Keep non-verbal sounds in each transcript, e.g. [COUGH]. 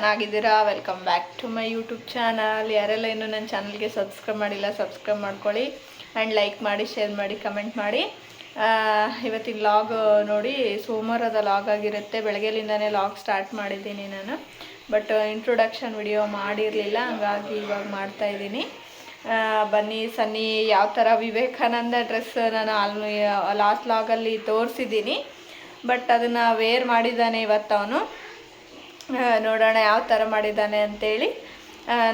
ಚೆನ್ನಾಗಿದ್ದೀರಾ? Welcome back to my YouTube channel ಯಾರೆಲ್ಲ ಇನ್ನೂ ನನ್ನ ಚಾನಲ್ಗೆ ಸಬ್ಸ್ಕ್ರೈಬ್ ಮಾಡಿಲ್ಲ ಸಬ್ಸ್ಕ್ರೈಬ್ ಮಾಡ್ಕೊಳ್ಳಿ. ಆ್ಯಂಡ್ ಲೈಕ್ ಮಾಡಿ ಶೇರ್ ಮಾಡಿ ಕಮೆಂಟ್ ಮಾಡಿ. ಇವತ್ತಿನ ಲಾಗ್ ನೋಡಿ, ಸೋಮವಾರದ ಲಾಗ್ ಆಗಿರುತ್ತೆ. ಬೆಳಗ್ಗೆಲಿಂದನೇ ಲಾಗ್ ಸ್ಟಾರ್ಟ್ ಮಾಡಿದ್ದೀನಿ ನಾನು. ಬಟ್ ಇಂಟ್ರೊಡಕ್ಷನ್ ವಿಡಿಯೋ ಮಾಡಿರಲಿಲ್ಲ. ಹಂಗಾಗಿ ಇವಾಗ ಮಾಡ್ತಾ ಇದ್ದೀನಿ. ಬನ್ನಿ, ಸನ್ನಿ, ಯಾವ ಥರ ವಿವೇಕಾನಂದ ಡ್ರೆಸ್ ನಾನು ಆಲ್ ಲಾಸ್ಟ್ ಲಾಗಲ್ಲಿ ತೋರಿಸಿದ್ದೀನಿ. ಬಟ್ ಅದನ್ನು ವೇರ್ ಮಾಡಿದ್ದಾನೆ ಇವತ್ತು ಅವನು. ನೋಡೋಣ ಯಾವ ಥರ ಮಾಡಿದ್ದಾನೆ ಅಂತೇಳಿ.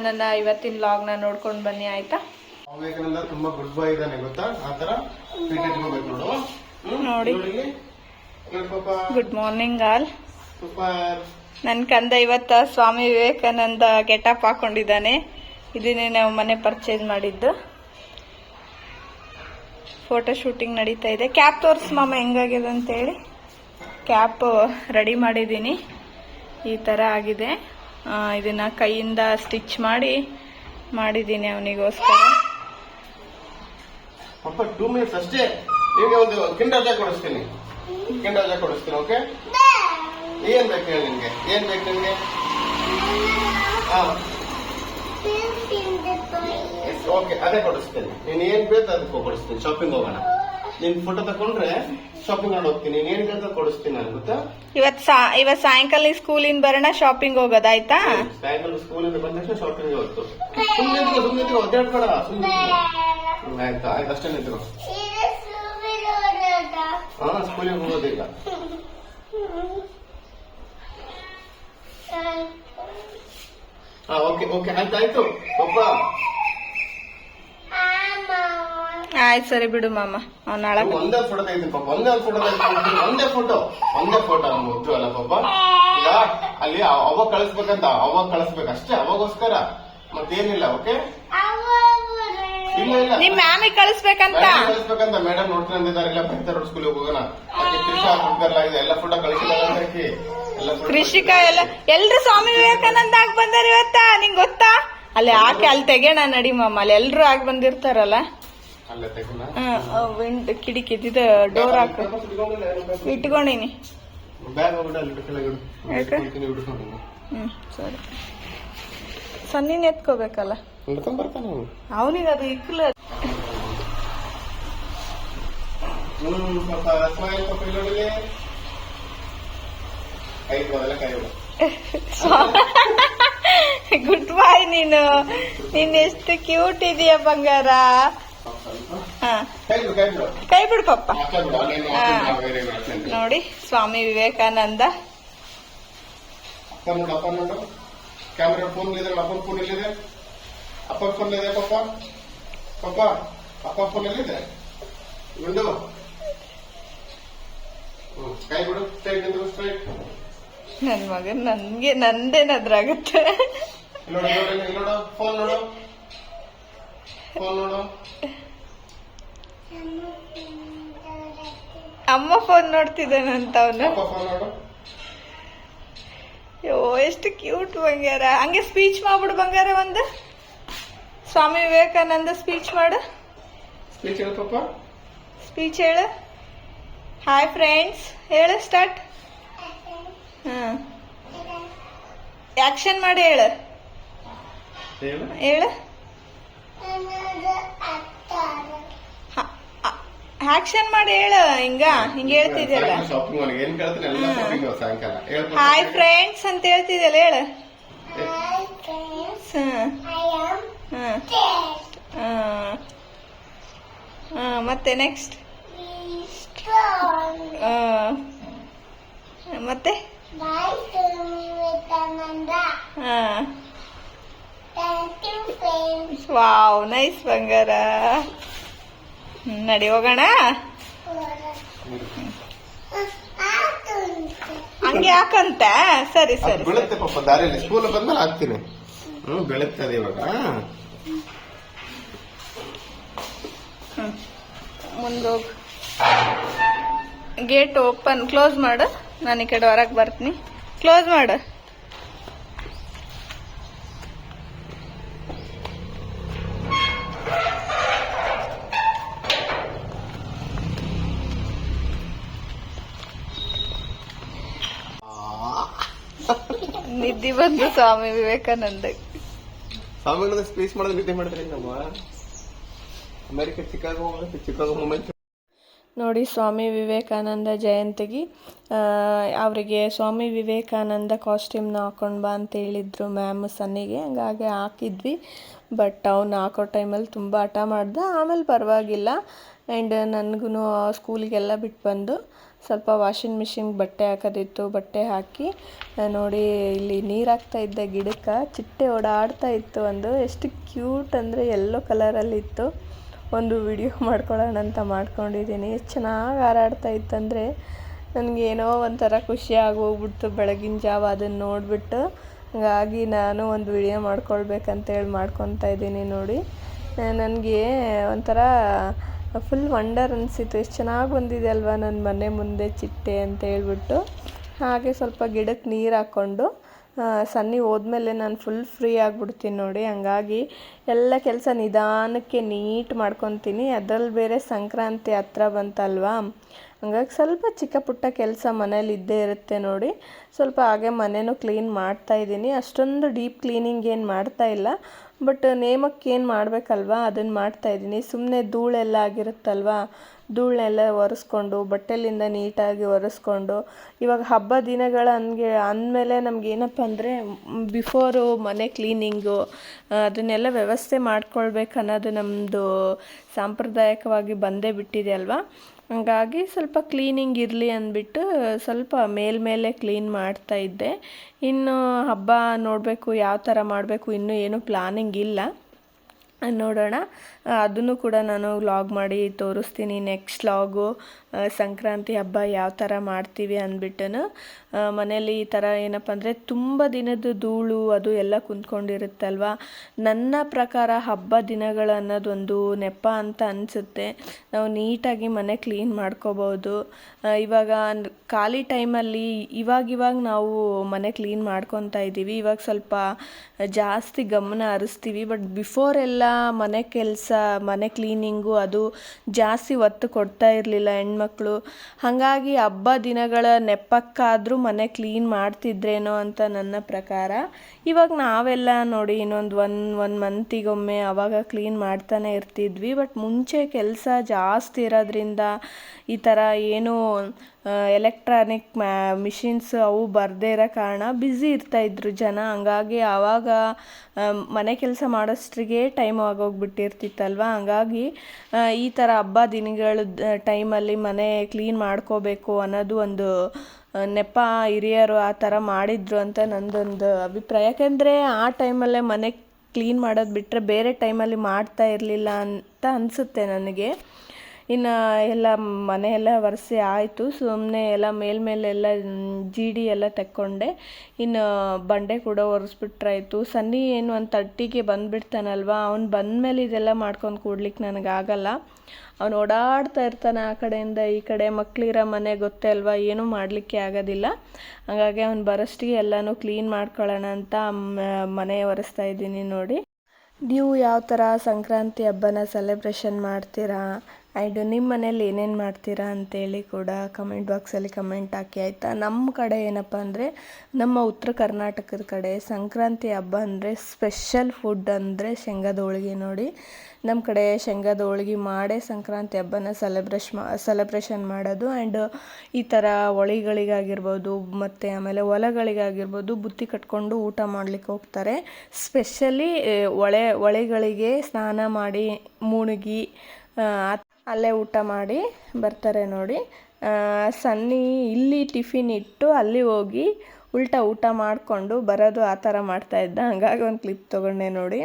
ನನ್ನ ಇವತ್ತಿನ ಲಾಗ್ನ ನೋಡ್ಕೊಂಡು ಬನ್ನಿ ಆಯಿತಾ? ವಿವೇಕಾನಂದ ತುಂಬಾ ಗುಡ್ ಬಾಯ್ ಇದ್ದಾನೆ ಗೊತ್ತಾ? ಆತರ ಕ್ರಿಕೆಟ್ ಇಟ್ಕೋಬೇಕು ನೋಡು. ಗುಡ್ ಮಾರ್ನಿಂಗ್ ಆಲ್ ನನ್ ನನ್ನ ಕಂದ ಇವತ್ತ ಸ್ವಾಮಿ ವಿವೇಕಾನಂದ ಗೆಟಪ್ ಹಾಕೊಂಡಿದ್ದಾನೆ. ಇದನ್ನೇ ನಾವು ಮನೆ ಪರ್ಚೇಸ್ ಮಾಡಿದ್ದು. ಫೋಟೋ ಶೂಟಿಂಗ್ ನಡೀತಾ ಇದೆ. ಕ್ಯಾಪ್ ತೋರ್ಸ್ ಮಾಮ ಹೆಂಗಾಗಿದೆ ಅಂತೇಳಿ. ಕ್ಯಾಪ್ ರೆಡಿ ಮಾಡಿದ್ದೀನಿ. ಈ ಥರ ಆಗಿದೆ. ಇದನ್ನು ಕೈಯಿಂದ ಸ್ಟಿಚ್ ಮಾಡಿ ಮಾಡಿದ್ದೀನಿ ಅವನಿಗೋಸ್ಕರ. ಪಾಪ ಟೂ ಮಿನಿಟ್ಸ್ ಅಷ್ಟೇ. ನಿಮ್ಗೆ ಒಂದು ಕಿಂಡರ್ ಜಾಕ್ ಕೊಡಿಸ್ತೀನಿ. ಕಿಂಡರ್ ಕೊಡಿಸ್ತೀನಿ ಓಕೆ ಏನ್ ಬೇಕು ಹೇಳಿ ನಿಮಗೆ? ಏನ್ ಬೇಕು ನಿಮ್ಗೆ? ಹಾ. ಓಕೆ ಅದೇ ಕೊಡಿಸ್ತೀನಿ. ನೀನ್ ಏನ್ ಬೇಕು ಅದಕ್ಕೆ ಕೊಡಿಸ್ತೀನಿ. ಶಾಪಿಂಗ್ ಹೋಗೋಣ. ನಿನ್ ಫೋಟೋ ತಕೊಂಡ್ರೆ ಶಾಪಿಂಗ್ ಮಾಡಿ ಹೋಗ್ತೀನಿ. ನೀನ್ ಏನ್ ಬೇಕು ಕೊಡಿಸ್ತೀನಿ ನಾನು ಗೊತ್ತಾ? ಇವತ್ತು ಸಾ ಇವತ್ತು ಸಾಯಂಕಾಲ ಸ್ಕೂಲಿಂದ ಬರೋಣ ಶಾಪಿಂಗ್ ಹೋಗೋದಾಯ್ತಾ ಸಾಯಂಕಾಲ ಸ್ಕೂಲಿಂದ ಬಂದ ತಕ್ಷಣ ಶಾಪಿಂಗ್ ಹೊತ್ತು ಸುಮ್ಮನೆ ನಿಂತ್ಕೋ ಸುಮ್ಮನೆ ನಿಂತ್ಕೋ ಒದ್ದಾಡ್ಬೇಡ ಸುಮ್ಮನೆ ಆಯ್ತಾ ಆಯ್ತು ಅಷ್ಟೇ ನಿಂತ್ಕೋ. ಹಾ ಸ್ಕೂಲಿಗೆ ಹೋಗೋದಿಲ್ಲ ಹಾ ಓಕೆ ಓಕೆ ಆಯ್ತು ಆಯ್ತು. ಪಪ್ಪ ಆಯ್ತು ಸರಿ ಬಿಡು ಮಾಮ. ಅವ್ನ ಒಂದೇ ಫೋಟೋ ತೆಗಿತೀನಿ ಪಾಪ. ಒಂದೇ ಫೋಟೋ ಒಂದೇ ಫೋಟೋ ಒಂದೇ ಫೋಟೋ ಅವ್ನು ಮುದ್ದು ಅಲ್ಲ ಪಾಪ. ಈಗ ಅಲ್ಲಿ ಅವ- ಅವಾಗ ಕಳಿಸ್ಬೇಕಂತ ಅವಾಗ ಕಳಿಸ್ಬೇಕು. ಅಷ್ಟೇ ಅವಾಗೋಸ್ಕರ. ಮತ್ತೇನಿಲ್ಲ ಓಕೆ ಇಲ್ಲ ಇಲ್ಲ. ನಿಮ್ ಮ್ಯಾಮಿಗ್ ಕಳಿಸ್ಬೇಕಂತ. ಮೇಡಮ್ ಕಳಿಸ್ಬೇಕಂತ ಮೇಡಮ್ ನೋಡ್ತೀನಿ ಅಂದಿದ್ದಾರೆ. ಇಲ್ಲ ಬರ್ತಾರೆ ಸ್ಕೂಲ್ ಹೋಗೋಣ. ಕೃಷಿ ಹುಡ್ಗರ್ಲ ಇದೆ. ಎಲ್ಲ ಫೋಟೋ ಕಳಿಸಿದಾರೆ ಅಂತ ಎಲ್ಲ ಕೃಷಿಕ ಎಲ್ಲ ಎಲ್ರು ಸ್ವಾಮಿ ವಿವೇಕಾನಂದ ಆಗಿ ಬಂದಾರ ಇವತ್ತ? ನಿಂಗ್ ಗೊತ್ತಾ? ಅಲ್ಲಿ ಹಾಕಿ ಅಲ್ಲಿ ತೆಗೆಣ ನಡಿ ಮಾಮ. ಅಲ್ಲಿ ಎಲ್ರು ಆಗಿ ಬಂದಿರ್ತಾರಲ್ಲ. ವಿಂಡ್ ಕಿಡಿಕಿ ಇದು ಡೋರ್ ಹಾಕಿ. ಇಟ್ಕೊಂಡಿನಿ. ಹ್ಮ್ ಸರಿ. ಸನ್ನಿನ ಎತ್ಕೋಬೇಕಲ್ಲ. ಅವನಿಗೆ ಅದು ಇಕ್ಕಲ ಗುಡ್ ಬಾಯ್ ನೀನು. ನೀನ್ ಎಷ್ಟು ಕ್ಯೂಟ್ ಇದೀಯ ಬಂಗಾರ. ಕೈ ಬಿಡು ಪಪ್ಪ. ನೋಡಿ ಸ್ವಾಮಿ ವಿವೇಕಾನಂದ. ಅಪ್ಪ ನೋಡು ಅಪ್ಪ ನೋಡು. ಕ್ಯಾಮ್ರಾ ಫೋನ್ ಇದೆ ಅಪ್ಪನ ಫೋನ್ ಎಲ್ಲಿದೆ? ಅಪ್ಪ ಫೋನ್ ಇದೆ ಪಪ್ಪ? ಪಪ್ಪ ಅಪ್ಪ ಫೋನ್ ಎಲ್ಲಿದೆ? ವಿಂಡೋ ಕೈ ಬಿಡು ಸ್ಟ್ರೈಟ್ ಇದ್ರು ಸ್ಟ್ರೈಟ್ ನನ್ ಮಗ ನನ್ಗೆ ನಂದೇನಾದ್ರಾಗತ್ತೆ ನೋಡು ನೋಡು ಫೋನ್ ನೋಡು. ಫೋನ್ ನೋಡು. ಅಮ್ಮ ಫೋನ್ ನೋಡ್ತಿದ್ದಾನಂತ ಅವನು? ಅಪ್ಪ ಫೋನ್ ನೋಡು. ಅಯ್ಯೋ ಎಷ್ಟು ಕ್ಯೂಟ್ ಬಂಗಾರ. ಹಂಗೆ ಸ್ಪೀಚ್ ಮಾಡ್ಬಿಡು ಬಂಗಾರ ಒಂದು. ಸ್ವಾಮಿ ವಿವೇಕಾನಂದ ಸ್ಪೀಚ್ ಮಾಡು. ಸ್ಪೀಚ್ ಹೇಳು ಪಾಪ ಸ್ಪೀಚ್ ಹೇಳು. ಹಾಯ್ ಫ್ರೆಂಡ್ಸ್ ಹೇಳು ಸ್ಟಾರ್ಟ್ ಹಾಂ. ಆಕ್ಷನ್ ಮಾಡಿ ಹೇಳು. ಹೇಳು. ಹೇಳು. ಆಕ್ಷನ್ ಮಾಡಿ ಹೇಳು ಹಿಂಗ ಹಿಂಗ ಹೇಳ್ತಿದ್ಯಲ್ಲ. ಶಾಪಿಂಗ್ ಒಳಗೆ ಏನ್ ಕೇಳ್ತೀನಿ? ಎಲ್ಲ ಶಾಪಿಂಗ್ ಸಾಯಂಕಾಲ. ಹಾಯ್ ಫ್ರೆಂಡ್ಸ್ ಅಂತ ಹೇಳ್ತಿದ್ಯಲ್ಲ ಹೇಳು. ಮತ್ತೆ ನೆಕ್ಸ್ಟ್ ಮತ್ತೆ? ಹಾ. ವಾವ್ ನೈಸ್ ಬಂಗಾರ. ನಡಿ ಹೋಗೋಣ. ಹಂಗೆ ಯಾಕಂತ ಸರಿ ಸರಿ ಬೀಳುತ್ತೆ ಪಾಪ ದಾರಿಯಲ್ಲಿ ಸ್ಕೂಲ್ ಬಂದ್ಮೇಲೆ ಹಾಕ್ತೀನಿ. ಹ್ಮ್ ಬೆಳಗ್ತದೆ ಇವಾಗ. ಮುಂದೋಗ್. ಗೇಟ್ ಓಪನ್ ಕ್ಲೋಸ್ ಮಾಡು. ನಾನು ಈ ಕಡೆ ಹೊರಗೆ ಬರ್ತೀನಿ. ಕ್ಲೋಸ್ ಮಾಡು. ಬಂದು ಸ್ವಾಮಿ ವಿವೇಕಾನಂದ. ಸ್ವಾಮಿಗಳನ್ನ ಸ್ಪೀಚ್ ಮಾಡೋದು ನಿದ್ದೆ ಮಾಡಿದ್ರಿ ನಮ್ಮ ಅಮೆರಿಕ ಚಿಕಾಗೋ ಚಿಕಾಗೋ ಮೂಮೆಂಟ್ ನೋಡಿ ಸ್ವಾಮಿ ವಿವೇಕಾನಂದ ಜಯಂತಿಗೆ ಅವರಿಗೆ ಸ್ವಾಮಿ ವಿವೇಕಾನಂದ ಕಾಸ್ಟ್ಯೂಮ್ನ ಹಾಕೊಂಡು ಬಾ ಅಂತ ಹೇಳಿದ್ರು ಮ್ಯಾಮ್ ಸನ್ನಿಗೆ. ಹಂಗಾಗಿ ಹಾಕಿದ್ವಿ. ಬಟ್ ಅವ್ನು ಹಾಕೋ ಟೈಮಲ್ಲಿ ತುಂಬ ಹಠ ಮಾಡ್ದೆ. ಆಮೇಲೆ ಪರವಾಗಿಲ್ಲ. ಆ್ಯಂಡ್ ನನಗೂ ಸ್ಕೂಲಿಗೆಲ್ಲ ಬಿಟ್ಟು ಬಂದು ಸ್ವಲ್ಪ ವಾಷಿಂಗ್ ಮಿಷಿನ್ ಬಟ್ಟೆ ಹಾಕೋದಿತ್ತು, ಬಟ್ಟೆ ಹಾಕಿ ನೋಡಿ ಇಲ್ಲಿ ನೀರು ಹಾಕ್ತಾ ಇದ್ದ ಗಿಡಕ್ಕೆ ಚಿಟ್ಟೆ ಓಡಾಡ್ತಾ ಇತ್ತು ಒಂದು. ಎಷ್ಟು ಕ್ಯೂಟ್ ಅಂದರೆ ಎಲ್ಲೋ ಕಲರಲ್ಲಿತ್ತು ಒಂದು ವಿಡಿಯೋ [LAUGHS] ಮಾಡ್ಕೊಳ್ಳೋಣ ಅಂತ ಮಾಡ್ಕೊಂಡಿದ್ದೀನಿ. ಎಷ್ಟು ಚೆನ್ನಾಗಿ ಹಾರಾಡ್ತಾ ಇತ್ತಂದರೆ ನನಗೇನೋ ಒಂಥರ ಖುಷಿ ಹೋಗ್ಬಿಡ್ತು ಬೆಳಗಿನ ಜಾವ ಅದನ್ನು ನೋಡಿಬಿಟ್ಟು. ಹಾಗಾಗಿ ನಾನು ಒಂದು ವಿಡಿಯೋ ಮಾಡ್ಕೊಳ್ಬೇಕಂತೇಳಿ ಮಾಡ್ಕೊತಾ ಇದ್ದೀನಿ ನೋಡಿ. ನನಗೆ ಒಂಥರ ಫುಲ್ ವಂಡರ್ ಅನಿಸಿತು ಎಷ್ಟು ಚೆನ್ನಾಗಿ ಬಂದಿದೆ ಅಲ್ವಾ ನನ್ನ ಮನೆ ಮುಂದೆ ಚಿಟ್ಟೆ ಅಂತ ಹೇಳ್ಬಿಟ್ಟು. ಹಾಗೆ ಸ್ವಲ್ಪ ಗಿಡಕ್ಕೆ ನೀರು ಹಾಕ್ಕೊಂಡು ಸನ್ನಿ ಹೋದ್ಮೇಲೆ ನಾನು ಫುಲ್ ಫ್ರೀ ಆಗಿಬಿಡ್ತೀನಿ ನೋಡಿ. ಹಂಗಾಗಿ ಎಲ್ಲ ಕೆಲಸ ನಿಧಾನಕ್ಕೆ ನೀಟ್ ಮಾಡ್ಕೊತೀನಿ. ಅದ್ರಲ್ಲಿ ಬೇರೆ ಸಂಕ್ರಾಂತಿ ಹತ್ರ ಬಂತಲ್ವಾ? ಹಂಗಾಗಿ ಸ್ವಲ್ಪ ಚಿಕ್ಕ ಪುಟ್ಟ ಕೆಲಸ ಮನೇಲಿ ಇದ್ದೇ ಇರುತ್ತೆ ನೋಡಿ. ಸ್ವಲ್ಪ ಹಾಗೆ ಮನೆನೂ ಕ್ಲೀನ್ ಮಾಡ್ತಾ ಇದ್ದೀನಿ. ಅಷ್ಟೊಂದು ಡೀಪ್ ಕ್ಲೀನಿಂಗ್ ಏನು ಮಾಡ್ತಾ ಇಲ್ಲ. ಬಟ್ ನೇಮಕ್ಕೆ ಏನು ಮಾಡಬೇಕಲ್ವಾ ಅದನ್ನು ಮಾಡ್ತಾಯಿದ್ದೀನಿ ಸುಮ್ಮನೆ ಧೂಳೆಲ್ಲ ಆಗಿರುತ್ತಲ್ವಾ? ಧೂಳನ್ನೆಲ್ಲ ಒರೆಸ್ಕೊಂಡು, ಬಟ್ಟೆಲಿಂದ ನೀಟಾಗಿ ಒರೆಸ್ಕೊಂಡು, ಇವಾಗ ಹಬ್ಬ ದಿನಗಳ ಹಂಗೆ ಅಂದಮೇಲೆ ನಮ್ಗೆ ಏನಪ್ಪ ಅಂದರೆ ಬಿಫೋರು ಮನೆ ಕ್ಲೀನಿಂಗು ಅದನ್ನೆಲ್ಲ ವ್ಯವಸ್ಥೆ ಮಾಡ್ಕೊಳ್ಬೇಕು ಅನ್ನೋದು ನಮ್ಮದು ಸಾಂಪ್ರದಾಯಿಕವಾಗಿ ಬಂದೇ ಬಿಟ್ಟಿದೆ ಅಲ್ವಾ? ಹಾಗಾಗಿ ಸ್ವಲ್ಪ ಕ್ಲೀನಿಂಗ್ ಇರಲಿ ಅಂದ್ಬಿಟ್ಟು ಸ್ವಲ್ಪ ಮೇಲ್ಮೇಲೆ ಕ್ಲೀನ್ ಮಾಡ್ತಾ ಇದ್ದೆ. ಇನ್ನು ಹಬ್ಬ ನೋಡಬೇಕು, ಯಾವ ಥರ ಮಾಡಬೇಕು, ಇನ್ನೂ ಏನೂ ಪ್ಲಾನಿಂಗ್ ಇಲ್ಲ. ನೋಡೋಣ. ಅದನ್ನು ಕೂಡ ನಾನು ವ್ಲಾಗ್ ಮಾಡಿ ತೋರಿಸ್ತೀನಿ ನೆಕ್ಸ್ಟ್ ವ್ಲಾಗು ಸಂಕ್ರಾಂತಿ ಹಬ್ಬ ಯಾವ ಥರ ಮಾಡ್ತೀವಿ ಅಂದ್ಬಿಟ್ಟು ಮನೇಲಿ ಈ ಥರ ಏನಪ್ಪ ಅಂದರೆ ತುಂಬ ದಿನದ ಧೂಳು ಅದು ಎಲ್ಲ ಕುಂತ್ಕೊಂಡಿರುತ್ತಲ್ವ. ನನ್ನ ಪ್ರಕಾರ ಹಬ್ಬ ದಿನಗಳು ಅನ್ನೋದೊಂದು ನೆಪ ಅಂತ ಅನಿಸುತ್ತೆ. ನಾವು ನೀಟಾಗಿ ಮನೆ ಕ್ಲೀನ್ ಮಾಡ್ಕೋಬೋದು. ಇವಾಗ ಖಾಲಿ ಟೈಮಲ್ಲಿ ಇವಾಗ ಇವಾಗ ನಾವು ಮನೆ ಕ್ಲೀನ್ ಮಾಡ್ಕೊತಾ ಇದ್ದೀವಿ. ಇವಾಗ ಸ್ವಲ್ಪ ಜಾಸ್ತಿ ಗಮನ ಹರಿಸ್ತೀವಿ. ಬಟ್ ಬಿಫೋರ್ ಎಲ್ಲ ಮನೆ ಕೆಲಸ ಮನೆ ಕ್ಲೀನಿಂಗು ಅದು ಜಾಸ್ತಿ ಒತ್ತು ಕೊಡ್ತಾ ಇರಲಿಲ್ಲ ಹೆಣ್ಮಕ್ಳು. ಹಾಗಾಗಿ ಹಬ್ಬ ದಿನಗಳ ನೆಪಕ್ಕಾದರೂ ಮನೆ ಕ್ಲೀನ್ ಮಾಡ್ತಿದ್ರೇನೋ ಅಂತ ನನ್ನ ಪ್ರಕಾರ. ಇವಾಗ ನಾವೆಲ್ಲ ನೋಡಿ ಇನ್ನೊಂದು ಒನ್ ಒನ್ ಮಂತಿಗೊಮ್ಮೆ ಅವಾಗ ಕ್ಲೀನ್ ಮಾಡ್ತಾನೆ ಇರ್ತಿದ್ವಿ. ಬಟ್ ಮುಂಚೆ ಕೆಲಸ ಜಾಸ್ತಿ ಇರೋದ್ರಿಂದ ಈ ಥರ ಏನು ಎಲೆಕ್ಟ್ರಾನಿಕ್ ಮ್ಯಾ ಮಿಷಿನ್ಸ್ ಅವು ಬರದೇ ಇರೋ ಕಾರಣ ಬ್ಯುಸಿ ಇರ್ತಾಯಿದ್ರು ಜನ. ಹಂಗಾಗಿ ಆವಾಗ ಮನೆ ಕೆಲಸ ಮಾಡೋಷ್ಟ್ರಿಗೆ ಟೈಮ್ ಆಗೋಗ್ಬಿಟ್ಟಿರ್ತಿತ್ತಲ್ವ? ಹಂಗಾಗಿ ಈ ಥರ ಹಬ್ಬ ದಿನಗಳ ಟೈಮಲ್ಲಿ ಮನೆ ಕ್ಲೀನ್ ಮಾಡ್ಕೋಬೇಕು ಅನ್ನೋದು ಒಂದು ನೆಪ ಹಿರಿಯರು ಆ ಥರ ಮಾಡಿದ್ರು ಅಂತ ನಂದೊಂದು ಅಭಿಪ್ರಾಯ. ಯಾಕೆಂದರೆ ಆ ಟೈಮಲ್ಲೇ ಮನೆ ಕ್ಲೀನ್ ಮಾಡೋದು ಬಿಟ್ಟರೆ ಬೇರೆ ಟೈಮಲ್ಲಿ ಮಾಡ್ತಾ ಇರಲಿಲ್ಲ ಅಂತ ಅನಿಸುತ್ತೆ ನನಗೆ. ಇನ್ನು ಎಲ್ಲ ಮನೆ ಎಲ್ಲ ಒರೆಸಿ ಆಯಿತು. ಸುಮ್ಮನೆ ಎಲ್ಲ ಮೇಲ್ಮೇಲೆಲ್ಲ ಜೀಡಿ ಎಲ್ಲ ತೆಕ್ಕೊಂಡೆ. ಇನ್ನು ಬಂಡೆ ಕೂಡ ಒರೆಸ್ಬಿಟ್ರಾಯ್ತು. ಸನ್ನಿ ಏನು ಒಂದು ತರ್ಟಿಗೆ ಬಂದುಬಿಡ್ತಾನಲ್ವ? ಅವ್ನು ಬಂದಮೇಲೆ ಇದೆಲ್ಲ ಮಾಡ್ಕೊಂಡು ಕೂಡ್ಲಿಕ್ಕೆ ನನಗಾಗಲ್ಲ ಅವ್ನು ಓಡಾಡ್ತಾ ಇರ್ತಾನೆ ಆ ಕಡೆಯಿಂದ ಈ ಕಡೆ. ಮಕ್ಳಿರೋ ಮನೆ ಗೊತ್ತೇ ಅಲ್ವಾ? ಏನೂ ಮಾಡಲಿಕ್ಕೆ ಆಗೋದಿಲ್ಲ. ಹಾಗಾಗಿ ಅವ್ನು ಬರೋಷ್ಟಿಗೆ ಎಲ್ಲನೂ ಕ್ಲೀನ್ ಮಾಡ್ಕೊಳ್ಳೋಣ ಅಂತ ಮನೆ ಒರೆಸ್ತಾ ಇದ್ದೀನಿ ನೋಡಿ. ನೀವು ಯಾವ ಥರ ಸಂಕ್ರಾಂತಿ ಹಬ್ಬನ ಸೆಲೆಬ್ರೇಷನ್ ಮಾಡ್ತೀರಾ? ಆ್ಯಂಡ್ ನಿಮ್ಮ ಮನೇಲಿ ಏನೇನು ಮಾಡ್ತೀರಾ ಅಂತೇಳಿ ಕೂಡ ಕಮೆಂಟ್ ಬಾಕ್ಸಲ್ಲಿ ಕಮೆಂಟ್ ಹಾಕಿ, ಆಯಿತಾ? ನಮ್ಮ ಕಡೆ ಏನಪ್ಪ ಅಂದರೆ, ನಮ್ಮ ಉತ್ತರ ಕರ್ನಾಟಕದ ಕಡೆ ಸಂಕ್ರಾಂತಿ ಹಬ್ಬ ಅಂದರೆ ಸ್ಪೆಷಲ್ ಫುಡ್ ಅಂದರೆ ಶೇಂಗಾದ ಹೋಳಿಗೆ ನೋಡಿ. ನಮ್ಮ ಕಡೆ ಶೇಂಗಾದ ಹೋಳಿಗೆ ಮಾಡೇ ಸಂಕ್ರಾಂತಿ ಹಬ್ಬನ ಸೆಲೆಬ್ರೇಷ್ ಮಾ ಸೆಲೆಬ್ರೇಷನ್ ಮಾಡೋದು. ಆ್ಯಂಡ್ ಈ ಥರ ಹೊಳಿಗಳಿಗಾಗಿರ್ಬೋದು, ಮತ್ತು ಆಮೇಲೆ ಹೊಲಗಳಿಗಾಗಿರ್ಬೋದು ಬುತ್ತಿ ಕಟ್ಕೊಂಡು ಊಟ ಮಾಡ್ಲಿಕ್ಕೆ ಹೋಗ್ತಾರೆ. ಸ್ಪೆಷಲಿ ಹೊಳೆ, ಹೊಳೆಗಳಿಗೆ ಸ್ನಾನ ಮಾಡಿ ಮುಳುಗಿ ಅಲ್ಲೇ ಊಟ ಮಾಡಿ ಬರ್ತಾರೆ ನೋಡಿ. ಸನ್ನಿ ಇಲ್ಲಿ ಟಿಫಿನ್ ಇಟ್ಟು ಅಲ್ಲಿ ಹೋಗಿ ಉಲ್ಟಾ ಊಟ ಮಾಡಿಕೊಂಡು ಬರೋದು ಆ ಥರ ಮಾಡ್ತಾಯಿದ್ದ ಹಂಗಾಗಿ ಒಂದು ಕ್ಲಿಪ್ ತೊಗೊಂಡೆ ನೋಡಿ.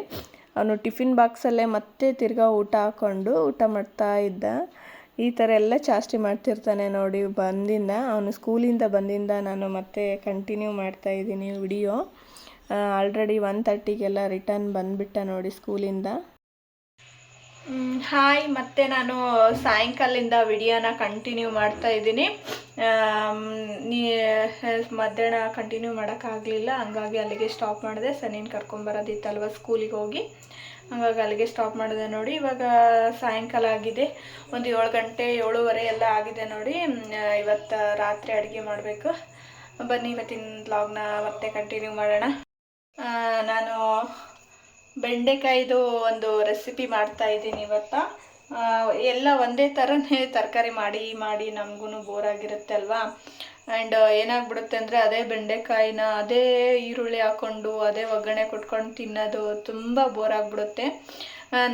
ಅವನು ಟಿಫಿನ್ ಬಾಕ್ಸಲ್ಲೇ ಮತ್ತೆ ತಿರ್ಗಾ ಊಟ ಹಾಕ್ಕೊಂಡು ಊಟ ಮಾಡ್ತಾ ಇದ್ದ. ಈ ಥರ ಎಲ್ಲ ಚಾಸ್ತಿ ಮಾಡ್ತಿರ್ತಾನೆ ನೋಡಿ. ಬಂದಿಂದ ಅವನು ಸ್ಕೂಲಿಂದ ಬಂದಿಂದ ನಾನು ಮತ್ತೆ ಕಂಟಿನ್ಯೂ ಮಾಡ್ತಾ ಇದ್ದೀನಿ ವಿಡಿಯೋ. ಆಲ್ರೆಡಿ ಒನ್ ತರ್ಟಿಗೆಲ್ಲ ರಿಟರ್ನ್ ಬಂದುಬಿಟ್ಟ ನೋಡಿ ಸ್ಕೂಲಿಂದ. ಹಾಯ್, ಮತ್ತೆ ನಾನು ಸಾಯಂಕಾಲದಿಂದ ವಿಡಿಯೋನ ಕಂಟಿನ್ಯೂ ಮಾಡ್ತಾ ಇದ್ದೀನಿ. ನೀ, ಮಧ್ಯಾಹ್ನ ಕಂಟಿನ್ಯೂ ಮಾಡೋಕ್ಕಾಗಲಿಲ್ಲ, ಹಂಗಾಗಿ ಅಲ್ಲಿಗೆ ಸ್ಟಾಪ್ ಮಾಡಿದೆ. ಸನಿನ ಕರ್ಕೊಂಬರೋದಿತ್ತಲ್ವ ಸ್ಕೂಲಿಗೆ ಹೋಗಿ. ಹಂಗಾಗಿ ಅಲ್ಲಿಗೆ ಸ್ಟಾಪ್ ಮಾಡಿದೆ ನೋಡಿ. ಇವಾಗ ಸಾಯಂಕಾಲ ಆಗಿದೆ. ಒಂದು ಏಳು ಗಂಟೆ, ಏಳುವರೆ ಎಲ್ಲ ಆಗಿದೆ ನೋಡಿ. ಇವತ್ತು ರಾತ್ರಿ ಅಡುಗೆ ಮಾಡಬೇಕು. ಬನ್ನಿ, ಇವತ್ತಿನ ಬ್ಲಾಗ್ನ ಮತ್ತೆ ಕಂಟಿನ್ಯೂ ಮಾಡೋಣ. ನಾನು ಬೆಂಡೆಕಾಯ್ದು ಒಂದು ರೆಸಿಪಿ ಮಾಡ್ತಾ ಇದ್ದೀನಿ ಇವತ್ತು. ಎಲ್ಲ ಒಂದೇ ಥರನೇ ತರಕಾರಿ ಮಾಡಿ ಮಾಡಿ ನಮಗೂ ಬೋರ್ ಆಗಿರುತ್ತೆ ಅಲ್ವಾ? ಆ್ಯಂಡ್ ಏನಾಗ್ಬಿಡುತ್ತೆ ಅಂದರೆ ಅದೇ ಬೆಂಡೆಕಾಯಿನ ಅದೇ ಈರುಳ್ಳಿ ಹಾಕ್ಕೊಂಡು ಅದೇ ಒಗ್ಗರಣೆ ಕೊಟ್ಕೊಂಡು ತಿನ್ನೋದು ತುಂಬ ಬೋರ್ ಆಗಿಬಿಡುತ್ತೆ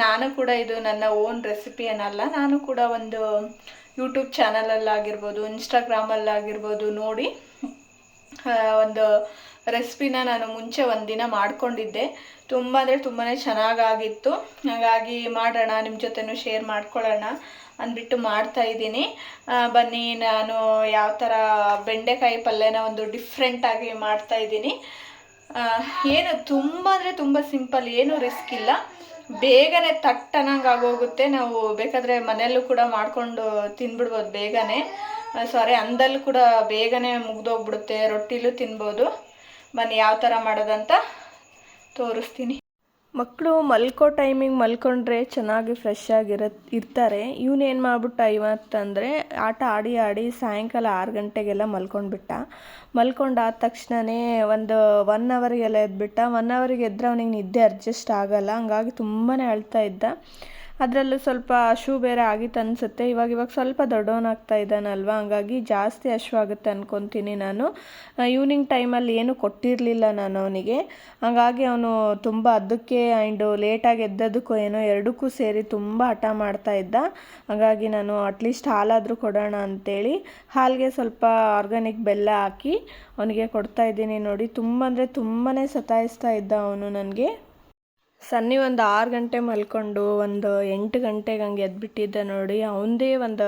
ನಾನು ಕೂಡ ಇದು ನನ್ನ ಓನ್ ರೆಸಿಪಿ ಏನಲ್ಲ ನಾನು ಕೂಡ ಒಂದು ಯೂಟ್ಯೂಬ್ ಚಾನಲಲ್ಲಾಗಿರ್ಬೋದು ಇನ್ಸ್ಟಾಗ್ರಾಮಲ್ಲಾಗಿರ್ಬೋದು ನೋಡಿ. ಒಂದು ರೆಸಿಪಿನ ನಾನು ಮುಂಚೆ ಒಂದಿನ ಮಾಡ್ಕೊಂಡಿದ್ದೆ. ತುಂಬ ಅಂದರೆ ತುಂಬಾ ಚೆನ್ನಾಗಾಗಿತ್ತು. ಹಾಗಾಗಿ ಮಾಡೋಣ ನಿಮ್ಮ ಜೊತೆನೂ ಶೇರ್ ಮಾಡ್ಕೊಳ್ಳೋಣ ಅಂದ್ಬಿಟ್ಟು ಮಾಡ್ತಾ ಇದ್ದೀನಿ. ಬನ್ನಿ, ನಾನು ಯಾವ ಥರ ಬೆಂಡೆಕಾಯಿ ಪಲ್ಯನ ಒಂದು ಡಿಫ್ರೆಂಟಾಗಿ ಮಾಡ್ತಾ ಇದ್ದೀನಿ. ಏನು ತುಂಬ ಅಂದರೆ ತುಂಬ ಸಿಂಪಲ್ ಏನು ರಿಸ್ಕ್ ಇಲ್ಲ. ಬೇಗನೆ ತಟ್ಟನಂಗೆ ಆಗೋಗುತ್ತೆ. ನಾವು ಬೇಕಾದರೆ ಮನೆಯಲ್ಲೂ ಕೂಡ ಮಾಡಿಕೊಂಡು ತಿನ್ಬಿಡ್ಬೋದು ಬೇಗನೆ. ಸಾರಿ ಅಂದಲ್ಲೂ ಕೂಡ ಬೇಗನೆ ಮುಗ್ದೋಗ್ಬಿಡುತ್ತೆ, ರೊಟ್ಟಿಲೂ ತಿನ್ಬೋದು. ಬನ್ನಿ, ಯಾವ ಥರ ಮಾಡೋದಂತ ತೋರಿಸ್ತೀನಿ. ಮಕ್ಕಳು ಮಲ್ಕೋ ಟೈಮಿಂಗ್ ಮಲ್ಕೊಂಡ್ರೆ ಚೆನ್ನಾಗಿ ಫ್ರೆಶ್ ಆಗಿರ ಇರ್ತಾರೆ. ಇವನೇನು ಮಾಡ್ಬಿಟ್ಟ ಇವತ್ತಂದರೆ ಆಟ ಆಡಿ ಆಡಿ ಸಾಯಂಕಾಲ ಆರು ಗಂಟೆಗೆಲ್ಲ ಮಲ್ಕೊಂಡ್ಬಿಟ್ಟ. ಮಲ್ಕೊಂಡಾದ ತಕ್ಷಣವೇ ಒಂದು ಒನ್ ಅವರಿಗೆಲ್ಲ ಎದ್ಬಿಟ್ಟ. ಒನ್ ಅವರಿಗೆ ಎದ್ದರೆ ಅವನಿಗೆ ನಿದ್ದೆ ಅಡ್ಜಸ್ಟ್ ಆಗಲ್ಲ. ಹಂಗಾಗಿ ತುಂಬಾ ಅಳ್ತಾ ಇದ್ದ. ಅದರಲ್ಲೂ ಸ್ವಲ್ಪ ಹಶು ಬೇರೆ ಆಗಿತ್ತು ಅನಿಸುತ್ತೆ. ಇವಾಗ ಇವಾಗ ಸ್ವಲ್ಪ ದೊಡ್ಡವನಾಗ್ತಾ ಇದ್ದಾನಲ್ವ? ಹಂಗಾಗಿ ಜಾಸ್ತಿ ಹಶು ಆಗುತ್ತೆ ಅಂದ್ಕೊತೀನಿ ನಾನು. ಈವ್ನಿಂಗ್ ಟೈಮಲ್ಲಿ ಏನು ಕೊಟ್ಟಿರಲಿಲ್ಲ ನಾನು ಅವನಿಗೆ. ಹಾಗಾಗಿ ಅವನು ತುಂಬ ಅದಕ್ಕೆ ಆ್ಯಂಡ್ ಲೇಟಾಗಿ ಎದ್ದದಕ್ಕೂ ಏನೋ ಎರಡಕ್ಕೂ ಸೇರಿ ತುಂಬ ಹಠ ಮಾಡ್ತಾ ಇದ್ದ. ಹಾಗಾಗಿ ನಾನು ಅಟ್ಲೀಸ್ಟ್ ಹಾಲಾದರೂ ಕೊಡೋಣ ಅಂತೇಳಿ ಹಾಲಿಗೆ ಸ್ವಲ್ಪ ಆರ್ಗಾನಿಕ್ ಬೆಲ್ಲ ಹಾಕಿ ಅವನಿಗೆ ಕೊಡ್ತಾ ಇದ್ದೀನಿ ನೋಡಿ. ತುಂಬ ಅಂದರೆ ತುಂಬಾ ಸತಾಯಿಸ್ತಾ ಇದ್ದ ಅವನು ನನಗೆ. ಸನ್ನಿ ಒಂದು ಆರು ಗಂಟೆ ಮಲ್ಕೊಂಡು ಒಂದು ಎಂಟು ಗಂಟೆಗೆ ಹಂಗೆ ಎದ್ಬಿಟ್ಟಿದ್ದೆ ನೋಡಿ, ಅವನದೇ ಒಂದು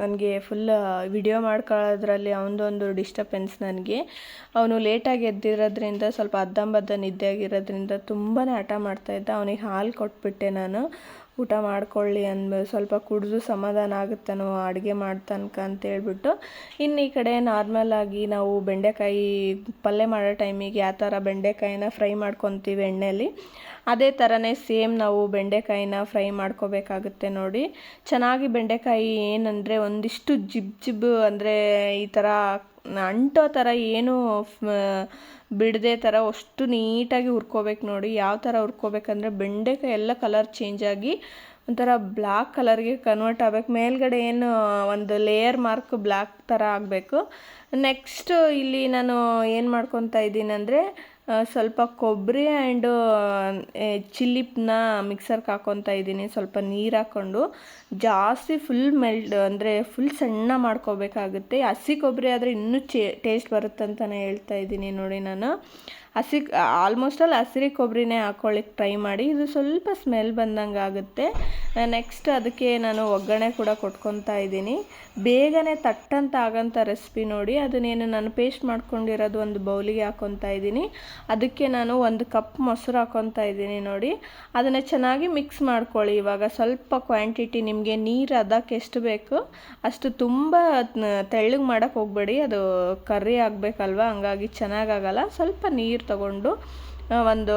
ನನಗೆ ಫುಲ್ ವಿಡಿಯೋ ಮಾಡ್ಕೊಳ್ಳೋದ್ರಲ್ಲಿ ಅವನದೊಂದು ಡಿಸ್ಟರ್ಬೆನ್ಸ್ ನನಗೆ. ಅವನು ಲೇಟಾಗಿ ಎದ್ದಿರೋದ್ರಿಂದ ಸ್ವಲ್ಪ ಅದ್ದಂಬದ್ದ ನಿದ್ದೆ ಆಗಿರೋದ್ರಿಂದ ತುಂಬಾ ಹಠ ಮಾಡ್ತಾಯಿದ್ದ ಅವನಿಗೆ ಹಾಲು ಕೊಟ್ಬಿಟ್ಟೆ ನಾನು. ಊಟ ಮಾಡ್ಕೊಳ್ಳಿ ಅಂದ ಸ್ವಲ್ಪ ಕುಡಿದು ಸಮಾಧಾನ ಆಗುತ್ತೇನೋ ಅಡುಗೆ ಮಾಡ್ತನಕ ಅಂತ ಹೇಳ್ಬಿಟ್ಟು ಇನ್ನು ಈ ಕಡೆ ನಾರ್ಮಲಾಗಿ ನಾವು ಬೆಂಡೆಕಾಯಿ ಪಲ್ಯ ಮಾಡೋ ಟೈಮಿಗೆ ಯಾವ ಥರ ಬೆಂಡೆಕಾಯಿನ ಫ್ರೈ ಮಾಡ್ಕೊತೀವಿ ಎಣ್ಣೆಯಲ್ಲಿ ಅದೇ ಥರನೇ ಸೇಮ್ ನಾವು ಬೆಂಡೆಕಾಯಿನ ಫ್ರೈ ಮಾಡ್ಕೋಬೇಕಾಗುತ್ತೆ ನೋಡಿ. ಚೆನ್ನಾಗಿ ಬೆಂಡೆಕಾಯಿ ಏನಂದರೆ ಒಂದಿಷ್ಟು ಜಿಬ್ ಜಿಬ್ ಅಂದರೆ ಈ ಥರ ಅಂಟೋ ಥರ ಏನು ಬಿಡದೆ ಥರ ಅಷ್ಟು ನೀಟಾಗಿ ಹುರ್ಕೋಬೇಕು ನೋಡಿ. ಯಾವ ಥರ ಹುರ್ಕೋಬೇಕಂದ್ರೆ ಬೆಂಡೆಕಾಯಿ ಎಲ್ಲ ಕಲರ್ ಚೇಂಜ್ ಆಗಿ ಒಂಥರ ಬ್ಲ್ಯಾಕ್ ಕಲರ್ಗೆ ಕನ್ವರ್ಟ್ ಆಗಬೇಕು. ಮೇಲ್ಗಡೆ ಏನು ಒಂದು ಲೇಯರ್ ಮಾರ್ಕ್ ಬ್ಲ್ಯಾಕ್ ಥರ ಆಗಬೇಕು. ನೆಕ್ಸ್ಟ್ ಇಲ್ಲಿ ನಾನು ಏನು ಮಾಡ್ಕೊತಾ ಇದ್ದೀನಿ ಅಂದರೆ ಸ್ವಲ್ಪ ಕೊಬ್ಬರಿ ಆ್ಯಂಡ್ ಚಿಲ್ಲಿಪ್ನ ಮಿಕ್ಸರ್ಗೆ ಹಾಕ್ಕೊತಾ ಇದ್ದೀನಿ. ಸ್ವಲ್ಪ ನೀರು ಹಾಕ್ಕೊಂಡು ಜಾಸ್ತಿ ಫುಲ್ ಮೆಲ್ಟ್ ಅಂದರೆ ಫುಲ್ ಸಣ್ಣ ಮಾಡ್ಕೋಬೇಕಾಗುತ್ತೆ. ಹಸಿ ಕೊಬ್ಬರಿ ಆದರೆ ಇನ್ನೂ ಚೇ ಟೇಸ್ಟ್ ಬರುತ್ತಂತಲೇ ಹೇಳ್ತಾ ಇದ್ದೀನಿ ನೋಡಿ ನಾನು. ಹಸಿ ಆಲ್ಮೋಸ್ಟ್ ಹಸಿರಿ ಕೊಬ್ಬರಿನೇ ಹಾಕ್ಕೊಳ್ಳಿಕ್ಕೆ ಟ್ರೈ ಮಾಡಿ. ಇದು ಸ್ವಲ್ಪ ಸ್ಮೆಲ್ ಬಂದಂಗೆ ಆಗುತ್ತೆ. ನೆಕ್ಸ್ಟ್ ಅದಕ್ಕೆ ನಾನು ಒಗ್ಗರಣೆ ಕೂಡ ಕೊಟ್ಕೊತಾ ಇದ್ದೀನಿ. ಬೇಗನೆ ತಟ್ಟಂತ ಆಗಂಥ ರೆಸಿಪಿ ನೋಡಿ. ಅದನ್ನೇನು ನಾನು ಪೇಸ್ಟ್ ಮಾಡ್ಕೊಂಡಿರೋದು ಒಂದು ಬೌಲಿಗೆ ಹಾಕ್ಕೊತಾ ಇದ್ದೀನಿ. ಅದಕ್ಕೆ ನಾನು ಒಂದು ಕಪ್ ಮೊಸರು ಹಾಕ್ಕೊತಾ ಇದ್ದೀನಿ ನೋಡಿ. ಅದನ್ನು ಚೆನ್ನಾಗಿ ಮಿಕ್ಸ್ ಮಾಡ್ಕೊಳ್ಳಿ. ಇವಾಗ ಸ್ವಲ್ಪ ಕ್ವಾಂಟಿಟಿ ನಿಮಗೆ ನೀರು ಅದಕ್ಕೆ ಎಷ್ಟು ಬೇಕು ಅಷ್ಟು ತುಂಬ ತೆಳ್ಳಗೆ ಮಾಡೋಕ್ಕೆ ಹೋಗಬೇಡಿ. ಅದು ಕರ್ರಿ ಆಗಬೇಕಲ್ವ? ಹಂಗಾಗಿ ಚೆನ್ನಾಗಾಗಲ್ಲ. ಸ್ವಲ್ಪ ನೀರು ತಗೊಂಡು ಒಂದು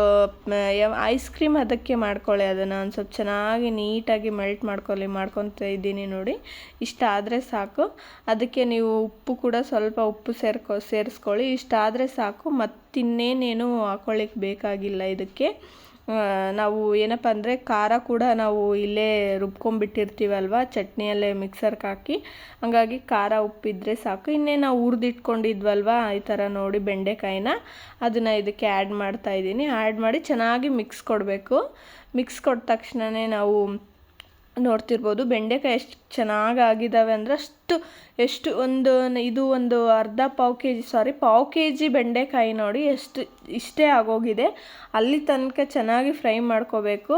ಐಸ್ ಕ್ರೀಮ್ ಅದಕ್ಕೆ ಮಾಡ್ಕೊಳ್ಳಿ ಅದನ್ನು ಒಂದು ಸ್ವಲ್ಪ ಚೆನ್ನಾಗಿ ನೀಟಾಗಿ ಮೆಲ್ಟ್ ಮಾಡ್ಕೊಳ್ಳಿ ಮಾಡ್ಕೊತ ಇದ್ದೀನಿ ನೋಡಿ. ಇಷ್ಟ ಆದರೆ ಸಾಕು. ಅದಕ್ಕೆ ನೀವು ಉಪ್ಪು ಕೂಡ ಸ್ವಲ್ಪ ಉಪ್ಪು ಸೇರ್ಕೊ, ಸೇರಿಸ್ಕೊಳ್ಳಿ. ಇಷ್ಟ ಆದರೆ ಸಾಕು. ಮತ್ತಿನ್ನೇನೇನು ಹಾಕೊಳ್ಳಿಕ್ಕೆ ಬೇಕಾಗಿಲ್ಲ ಇದಕ್ಕೆ. ನಾವು ಏನಪ್ಪ ಅಂದರೆ ಖಾರ ಕೂಡ ನಾವು ಇಲ್ಲೇ ರುಬ್ಕೊಂಡ್ಬಿಟ್ಟಿರ್ತೀವಲ್ವ? ಚಟ್ನಿಯಲ್ಲೇ ಮಿಕ್ಸರ್ಗೆ ಹಾಕಿ. ಹಂಗಾಗಿ ಖಾರ ಉಪ್ಪಿದ್ರೆ ಸಾಕು. ಇನ್ನೇ ನಾವು ಹುರಿದಿಟ್ಕೊಂಡಿದ್ವಲ್ವ? ಈ ಥರ ನೋಡಿ ಬೆಂಡೆಕಾಯಿನ. ಅದನ್ನು ಇದಕ್ಕೆ ಆ್ಯಡ್ ಮಾಡ್ತಾ ಇದ್ದೀನಿ. ಆ್ಯಡ್ ಮಾಡಿ ಚೆನ್ನಾಗಿ ಮಿಕ್ಸ್ ಕೊಡಬೇಕು. ಮಿಕ್ಸ್ ಕೊಟ್ಟ ತಕ್ಷಣವೇ ನಾವು ನೋಡ್ತಿರ್ಬೋದು. ಬೆಂಡೆಕಾಯಿ ಎಷ್ಟು ಚೆನ್ನಾಗಿ ಆಗಿದ್ದಾವೆ ಅಂದರೆ ಅಷ್ಟು ಎಷ್ಟು ಒಂದು ಇದು ಒಂದು ಅರ್ಧ ಪಾವು ಕೆ ಜಿ ಸಾರಿ ಪಾವು ಕೆ ಜಿ ಬೆಂಡೆಕಾಯಿ ನೋಡಿ ಎಷ್ಟು, ಇಷ್ಟೇ ಆಗೋಗಿದೆ. ಅಲ್ಲಿ ತನಕ ಚೆನ್ನಾಗಿ ಫ್ರೈ ಮಾಡ್ಕೋಬೇಕು.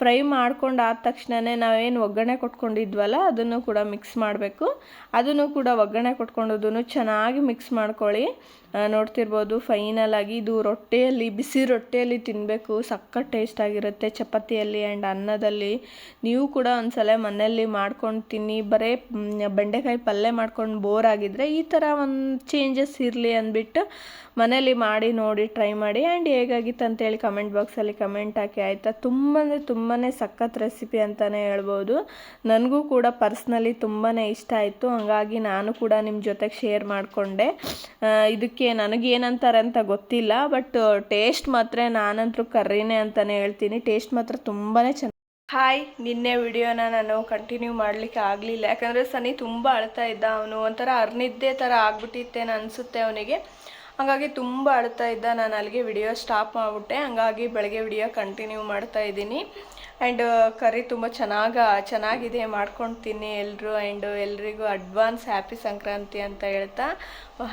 ಫ್ರೈ ಮಾಡ್ಕೊಂಡು ಆದ ತಕ್ಷಣವೇ ನಾವೇನು ಒಗ್ಗರಣೆ ಕೊಟ್ಕೊಂಡಿದ್ವಲ್ಲ, ಅದನ್ನು ಕೂಡ ಮಿಕ್ಸ್ ಮಾಡಬೇಕು. ಅದನ್ನು ಕೂಡ ಒಗ್ಗರಣೆ ಕೊಟ್ಕೊಂಡದನ್ನು ಚೆನ್ನಾಗಿ ಮಿಕ್ಸ್ ಮಾಡ್ಕೊಳ್ಳಿ. ನೋಡ್ತಿರ್ಬೋದು ಫೈನಲ್ ಆಗಿ ಇದು ರೊಟ್ಟಿಯಲ್ಲಿ, ಬಿಸಿ ರೊಟ್ಟಿಯಲ್ಲಿ ತಿನ್ನಬೇಕು ಸಕ್ಕತ್ ಟೇಸ್ಟ್ ಆಗಿರುತ್ತೆ ಚಪಾತಿಯಲ್ಲಿ ಆ್ಯಂಡ್ ಅನ್ನದಲ್ಲಿ. ನೀವು ಕೂಡ ಒಂದ್ಸಲ ಮನೆಯಲ್ಲಿ ಮಾಡ್ಕೊಂಡು ತಿನ್ನಿ. ಬರೀ ಬೆಂಡೆಕಾಯಿ ಬದನೆಕಾಯಿ ಪಲ್ಯ ಮಾಡ್ಕೊಂಡು ಬೋರ್ ಆಗಿದ್ರೆ ಈ ಥರ ಒಂದು ಚೇಂಜಸ್ ಇರಲಿ ಅಂದ್ಬಿಟ್ಟು ಮನೇಲಿ ಮಾಡಿ ನೋಡಿ ಟ್ರೈ ಮಾಡಿ ಆ್ಯಂಡ್ ಹೇಗಾಗಿತ್ತು ಅಂತೇಳಿ ಕಮೆಂಟ್ ಬಾಕ್ಸಲ್ಲಿ ಕಮೆಂಟ್ ಹಾಕಿ ಆಯಿತಾ? ತುಂಬ ಅಂದರೆ ತುಂಬಾ ಸಖತ್ ರೆಸಿಪಿ ಅಂತಲೇ ಹೇಳ್ಬೋದು. ನನಗೂ ಕೂಡ ಪರ್ಸ್ನಲಿ ತುಂಬಾ ಇಷ್ಟ ಆಯಿತು. ಹಾಗಾಗಿ ನಾನು ಕೂಡ ನಿಮ್ಮ ಜೊತೆಗೆ ಶೇರ್ ಮಾಡಿಕೊಂಡೆ. ಇದಕ್ಕೆ ನನಗೇನಂತಾರೆ ಅಂತ ಗೊತ್ತಿಲ್ಲ ಬಟ್ ಟೇಸ್ಟ್ ಮಾತ್ರ ನಾನಂತರೂ ಕರ್ರಿನೇ ಅಂತಲೇ ಹೇಳ್ತೀನಿ. ಟೇಸ್ಟ್ ಮಾತ್ರ ತುಂಬಾ ಚೆನ್ನಾಗಿ ಹಾಯ್ ನಿನ್ನೆ ವಿಡಿಯೋನ ನಾನು ಕಂಟಿನ್ಯೂ ಮಾಡಲಿಕ್ಕೆ ಆಗಲಿಲ್ಲ. ಯಾಕಂದರೆ ಸನಿ ತುಂಬ ಅಳ್ತಾ ಇದ್ದ ಅವನು. ಒಂಥರ ಅರ್ನಿದ್ದೆ ಥರ ಆಗ್ಬಿಟ್ಟಿತ್ತೇನೋ ಅನಿಸುತ್ತೆ ಅವನಿಗೆ. ಹಾಗಾಗಿ ತುಂಬ ಅಳ್ತಾ ಇದ್ದ. ನಾನು ಅಲ್ಲಿಗೆ ವಿಡಿಯೋ ಸ್ಟಾಪ್ ಮಾಡಿಬಿಟ್ಟೆ. ಹಂಗಾಗಿ ಬೆಳಗ್ಗೆ ವಿಡಿಯೋ ಕಂಟಿನ್ಯೂ ಮಾಡ್ತಾ ಇದ್ದೀನಿ. ಆ್ಯಂಡ್ ಕರಿ ತುಂಬ ಚೆನ್ನಾಗ, ಚೆನ್ನಾಗಿದೆ ಮಾಡ್ಕೊಂಡು ತಿನ್ನಿ ಎಲ್ಲರೂ ಆ್ಯಂಡ್ ಎಲ್ರಿಗೂ ಅಡ್ವಾನ್ಸ್ ಹ್ಯಾಪಿ ಸಂಕ್ರಾಂತಿ ಅಂತ ಹೇಳ್ತಾ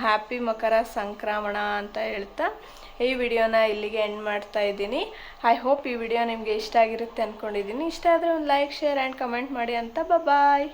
ಹ್ಯಾಪಿ ಮಕರ ಸಂಕ್ರಮಣ ಅಂತ ಹೇಳ್ತಾ. ಈ ವಿಡಿಯೋನ ಇಲ್ಲಿಗೆ ಎಂಡ್ ಮಾಡ್ತಾ ಇದ್ದೀನಿ. ಐ ಹೋಪ್ ಈ ವಿಡಿಯೋ ನಿಮಗೆ ಇಷ್ಟ ಆಗಿರುತ್ತೆ ಅಂದ್ಕೊಂಡಿದ್ದೀನಿ ಇಷ್ಟ ಆದರೆ ಒಂದು ಲೈಕ್ ಶೇರ್ ಆ್ಯಂಡ್ ಕಮೆಂಟ್ ಮಾಡಿ ಅಂತ. ಬಾಯ್